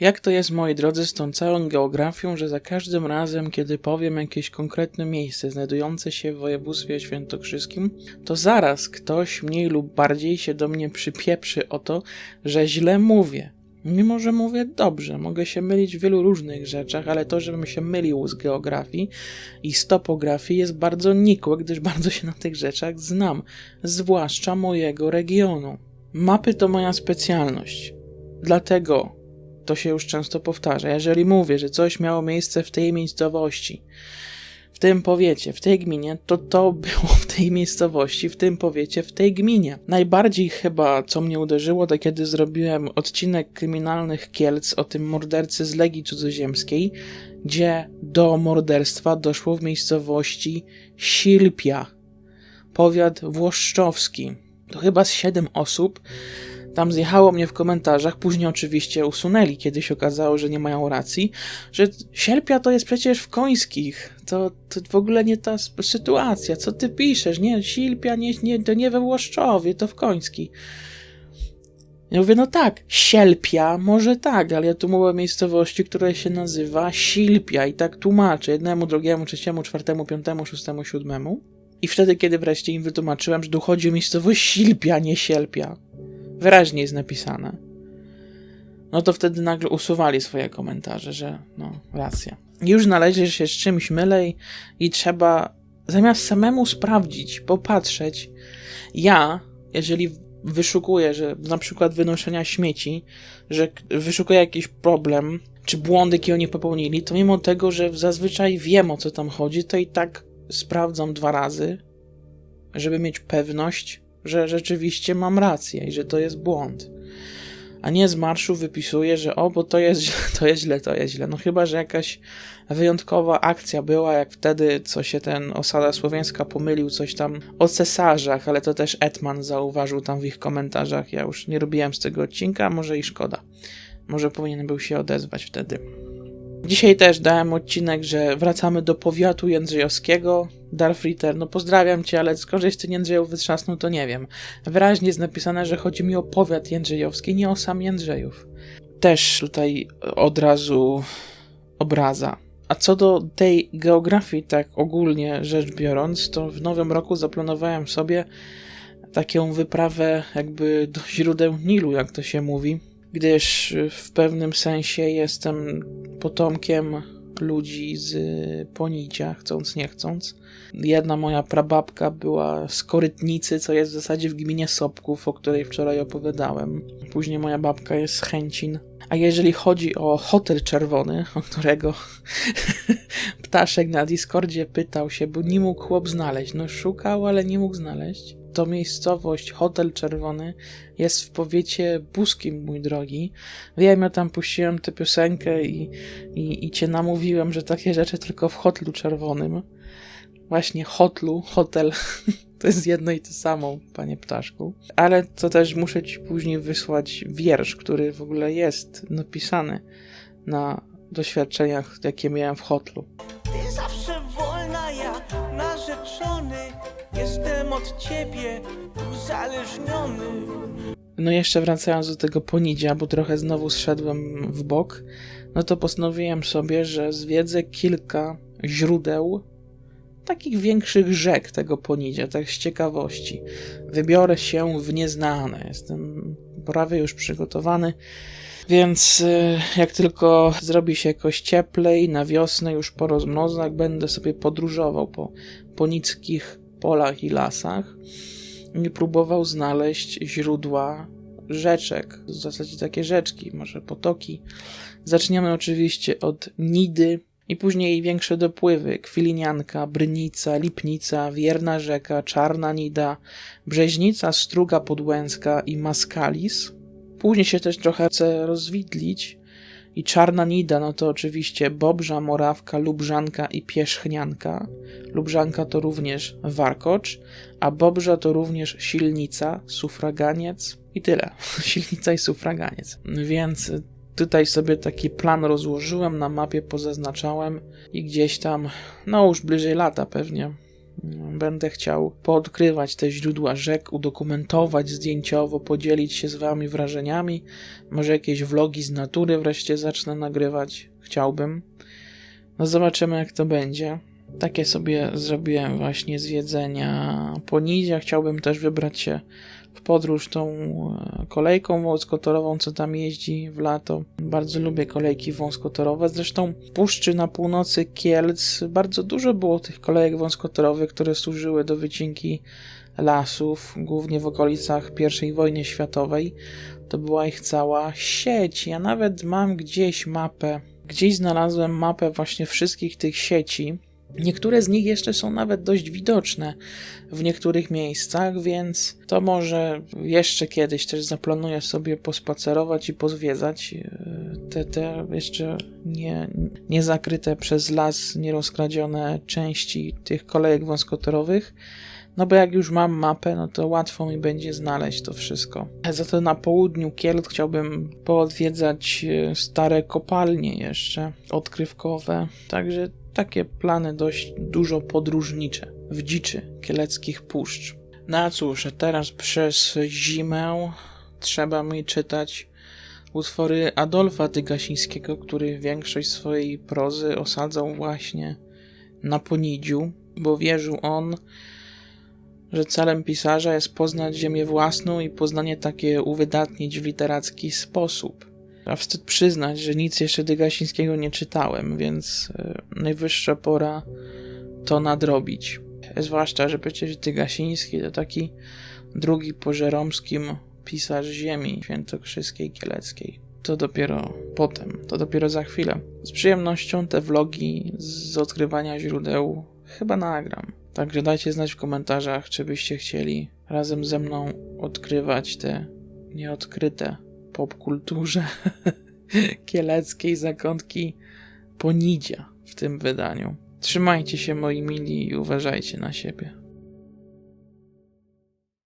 Jak to jest, moi drodzy, z tą całą geografią, że za każdym razem, kiedy powiem jakieś konkretne miejsce znajdujące się w województwie świętokrzyskim, to zaraz ktoś mniej lub bardziej się do mnie przypieprzy o to, że źle mówię. Mimo, że mówię dobrze, mogę się mylić w wielu różnych rzeczach, ale to, żebym się mylił z geografii i z topografii jest bardzo nikłe, gdyż bardzo się na tych rzeczach znam, zwłaszcza mojego regionu. Mapy to moja specjalność. Dlatego to się już często powtarza. Jeżeli mówię, że coś miało miejsce w tej miejscowości, w tym powiecie, w tej gminie, to to było w tej miejscowości, w tym powiecie, w tej gminie. Najbardziej chyba, co mnie uderzyło, to kiedy zrobiłem odcinek kryminalnych Kielc o tym mordercy z Legii Cudzoziemskiej, gdzie do morderstwa doszło w miejscowości Silpia, powiat włoszczowski. To chyba z siedem osób tam zjechało mnie w komentarzach, później oczywiście usunęli, kiedy się okazało, że nie mają racji, że Sierpia to jest przecież w Końskich, to, to w ogóle nie ta sytuacja, co ty piszesz, nie, Silpia nie, nie, to nie we Włoszczowie, to w Koński. Ja mówię, no tak, Sielpia, może tak, ale ja tu mówię o miejscowości, która się nazywa Silpia i tak tłumaczę jednemu, drugiemu, trzeciemu, czwartemu, piątemu, szóstemu, siódmemu. I wtedy, kiedy wreszcie im wytłumaczyłem, że tu chodzi o miejscowość Silpia, nie Sielpia, wyraźnie jest napisane, no to wtedy nagle usuwali swoje komentarze, że no, racja. Już znaleźli, że się z czymś mylę i, i trzeba zamiast samemu sprawdzić, popatrzeć, ja, jeżeli wyszukuję, że na przykład wynoszenia śmieci, że wyszukuję jakiś problem, czy błądy, jakie oni popełnili, to mimo tego, że zazwyczaj wiem o co tam chodzi, to i tak sprawdzam dwa razy, żeby mieć pewność, że rzeczywiście mam rację i że to jest błąd. A nie z marszu wypisuję, że o, bo to jest źle, to jest źle, to jest źle. No chyba, że jakaś wyjątkowa akcja była, jak wtedy, co się ten osada słowiańska pomylił, coś tam o cesarzach, ale to też Etman zauważył tam w ich komentarzach. Ja już nie robiłem z tego odcinka, może i szkoda. Może powinien był się odezwać wtedy. Dzisiaj też dałem odcinek, że wracamy do powiatu jędrzejowskiego. Darth Ritter, no pozdrawiam cię, ale skoro ty Jędrzejów wytrzasnął, to nie wiem. Wyraźnie jest napisane, że chodzi mi o powiat jędrzejowski, nie o sam Jędrzejów. Też tutaj od razu obraza. A co do tej geografii, tak ogólnie rzecz biorąc, to w nowym roku zaplanowałem sobie taką wyprawę jakby do źródeł Nilu, jak to się mówi, gdyż w pewnym sensie jestem potomkiem ludzi z Ponicia, chcąc nie chcąc. Jedna moja prababka była z Korytnicy, co jest w zasadzie w gminie Sobków, o której wczoraj opowiadałem. Później moja babka jest z Chęcin. A jeżeli chodzi o hotel czerwony, o którego ptaszek na Discordzie pytał się, bo nie mógł chłop znaleźć. No szukał, ale nie mógł znaleźć. To miejscowość, hotel czerwony, jest w powiecie buskim, mój drogi. Wiem, ja tam puściłem tę piosenkę i, i, i cię namówiłem, że takie rzeczy tylko w hotelu czerwonym. Właśnie hotlu, hotel. To jest jedno i to samo, panie ptaszku. Ale to też muszę ci później wysłać wiersz, który w ogóle jest napisany na doświadczeniach, jakie miałem w hotlu. Ty zawsze wolna, ja narzeczony Jestem od ciebie uzależniony No jeszcze wracając do tego ponidzia, bo trochę znowu zszedłem w bok, no to postanowiłem sobie, że zwiedzę kilka źródeł takich większych rzek tego ponidzia, tak z ciekawości. Wybiorę się w nieznane. Jestem prawie już przygotowany. Więc y, jak tylko zrobi się jakoś cieplej, na wiosnę już po rozmrozach, będę sobie podróżował po ponickich polach i lasach i próbował znaleźć źródła rzeczek, w zasadzie takie rzeczki, może potoki. Zaczniemy oczywiście od Nidy i później większe dopływy, Kwilinianka, Brynica, Lipnica, Wierna Rzeka, Czarna Nida, Brzeźnica, Struga Podłęska i Maskalis. Później się też trochę chcę rozwidlić i Czarna Nida, no to oczywiście Bobrza, Morawka, Lubrzanka i Pierzchnianka. Lubrzanka to również Warkocz, a Bobrza to również Silnica, Sufraganiec i tyle. Silnica i Sufraganiec. Więc tutaj sobie taki plan rozłożyłem, na mapie pozaznaczałem i gdzieś tam, no już bliżej lata pewnie, Będę chciał poodkrywać te źródła rzek, udokumentować zdjęciowo, podzielić się z wami wrażeniami. Może jakieś vlogi z natury wreszcie zacznę nagrywać. Chciałbym. No zobaczymy jak to będzie. Takie sobie zrobiłem właśnie zwiedzenia po Nidzie. Chciałbym też wybrać się w podróż tą e, kolejką wąskotorową, co tam jeździ w lato. Bardzo lubię kolejki wąskotorowe. Zresztą w puszczy na północy Kielc bardzo dużo było tych kolejek wąskotorowych, które służyły do wycinki lasów, głównie w okolicach I wojny światowej. To była ich cała sieć. Ja nawet mam gdzieś mapę. Gdzieś znalazłem mapę właśnie wszystkich tych sieci. Niektóre z nich jeszcze są nawet dość widoczne w niektórych miejscach, więc to może jeszcze kiedyś też zaplanuję sobie pospacerować i pozwiedzać e, te, te jeszcze nie, nie zakryte przez las, nierozkradzione części tych kolejek wąskotorowych. No bo jak już mam mapę, no to łatwo mi będzie znaleźć to wszystko. Za to na południu Kielc chciałbym poodwiedzać e, stare kopalnie jeszcze, odkrywkowe. Także takie plany dość dużo podróżnicze w dziczy kieleckich puszcz. No cóż, teraz przez zimę trzeba mi czytać utwory Adolfa Tygasińskiego, który większość swojej prozy osadzał właśnie na Ponidziu, bo wierzył on, że celem pisarza jest poznać ziemię własną i poznanie takie uwydatnić w literacki sposób. A wstyd przyznać, że nic jeszcze Dygasińskiego nie czytałem, więc e, najwyższa pora to nadrobić. Zwłaszcza, że przecież Dygasiński to taki drugi po żeromskim pisarz ziemi świętokrzyskiej kieleckiej. To dopiero potem, to dopiero za chwilę. Z przyjemnością te vlogi z odkrywania źródeł chyba nagram. Także dajcie znać w komentarzach, czy byście chcieli razem ze mną odkrywać te nieodkryte popkulturze kieleckiej zakątki Ponidzia w tym wydaniu. Trzymajcie się moi mili i uważajcie na siebie.